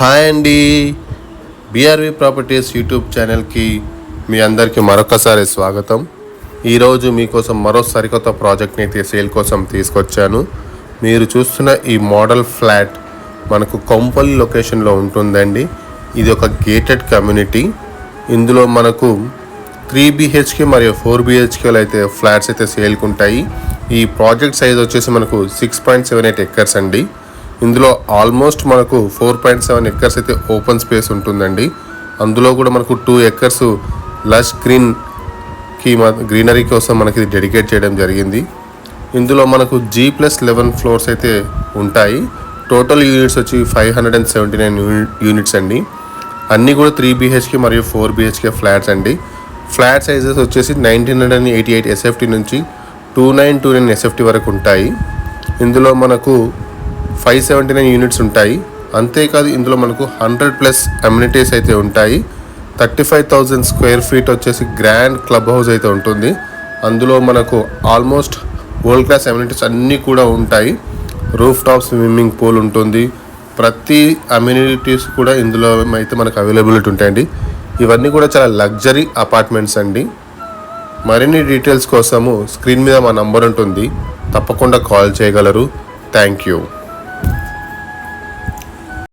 Hi అండి. BR-V properties YouTube ఛానల్కి మీ అందరికీ మరొకసారి స్వాగతం. ఈరోజు మీకోసం మరో సరికొత్త ప్రాజెక్ట్ని అయితే సేల్ కోసం తీసుకొచ్చాను. మీరు చూస్తున్న ఈ మోడల్ ఫ్లాట్ మనకు కొంపల్లి లొకేషన్లో ఉంటుందండి. ఇది ఒక గేటెడ్ కమ్యూనిటీ. ఇందులో మనకు త్రీ బిహెచ్కే మరియు ఫోర్ బిహెచ్కేలు అయితే ఫ్లాట్స్ అయితే సేల్కి ఉంటాయి. ఈ ప్రాజెక్ట్ సైజ్ వచ్చేసి మనకు six point seven eight acres అండి. ఇందులో ఆల్మోస్ట్ మనకు ఫోర్ పాయింట్ సెవెన్ ఎక్కర్స్ అయితే ఓపెన్ స్పేస్ ఉంటుందండి. అందులో కూడా మనకు టూ ఎక్కర్స్ లష్ గ్రీన్కి గ్రీనరీ కోసం మనకి డెడికేట్ చేయడం జరిగింది. ఇందులో మనకు జీ ప్లస్ లెవెన్ ఫ్లోర్స్ అయితే ఉంటాయి. టోటల్ యూనిట్స్ వచ్చి five hundred and seventy nine units అండి. అన్నీ కూడా త్రీ బీహెచ్కే మరియు ఫోర్ బీహెచ్కే ఫ్లాట్స్ అండి. ఫ్లాట్ సైజెస్ వచ్చేసి nineteen hundred and eighty eight SFT నుంచి two nine two nine SFT వరకు ఉంటాయి. ఇందులో మనకు ఫైవ్ సెవెంటీ నైన్ యూనిట్స్ ఉంటాయి. అంతేకాదు ఇందులో మనకు హండ్రెడ్ ప్లస్ అమ్యూనిటీస్ అయితే ఉంటాయి. Thirty five thousand square feet వచ్చేసి గ్రాండ్ క్లబ్ హౌస్ అయితే ఉంటుంది. అందులో మనకు ఆల్మోస్ట్ వరల్డ్ క్లాస్ అమ్యూనిటీస్ అన్నీ కూడా ఉంటాయి. రూఫ్ టాప్ స్విమ్మింగ్ పూల్ ఉంటుంది. ప్రతి అమ్యూనిటీస్ కూడా ఇందులో అయితే మనకు అవైలబిలిటీ ఉంటాయండి. ఇవన్నీ కూడా చాలా లగ్జరీ అపార్ట్మెంట్స్ అండి. మరిన్ని డీటెయిల్స్ కోసము స్క్రీన్ మీద మా నంబర్ ఉంటుంది. తప్పకుండా కాల్ చేయగలరు. Thank you.